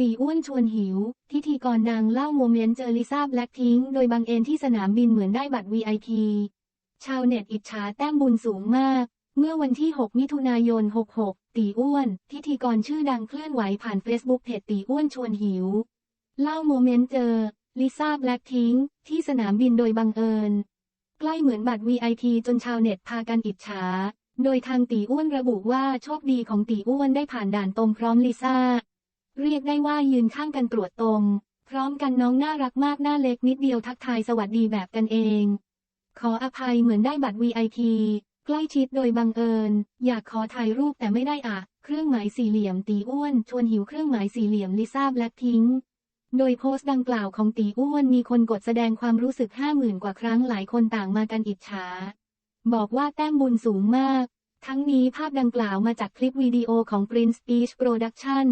ตีอ้วนชวนหิว พิธีกรดังเล่าโมเมนต์เจอลิซ่าแบล็คพิงโดยบังเอิญที่สนามบินเหมือนได้บัตร VIP ชาวเน็ตอิจฉาแต้มบุญสูงมาก เมื่อวันที่ 6 มิถุนายน 66 ตีอ้วน พิธีกรชื่อดังเคลื่อนไหวผ่านเฟซบุ๊กเพจตีอ้วนชวนหิว เล่าโมเมนต์เจอลิซ่าแบล็คพิงที่สนามบินโดยบังเอิญ ใกล้เหมือนบัตร VIP จนชาวเน็ตพากันอิจฉา โดยทางตีอ้วนระบุว่าโชคดีของตีอ้วนได้ผ่านด่านตรงพร้อมลิซ่า เรียกได้ว่ายืนข้างกันตรวจตรง พร้อมกันน้องน่ารักมากหน้าเล็กนิดเดียวทักทายสวัสดีแบบกันเอง ขออภัยเหมือนได้บัตร VIP ใกล้ชิดโดยบังเอิญ อยากขอถ่ายรูปแต่ไม่ได้อะเครื่องหมายสี่เหลี่ยมตีอ้วน ชวนหิวเครื่องหมายสี่เหลี่ยมลิซ่าแบล็คพิงโดยโพสต์ดังกล่าวของตีอ้วนมีคนกดแสดงความรู้สึกห้าหมื่นกว่าครั้งหลายคนต่างมากันอิจฉา บอกว่าแต้มบุญสูงมาก ทั้งนี้ภาพดังกล่าวมาจากคลิปวิดีโอของ Prince Beach Production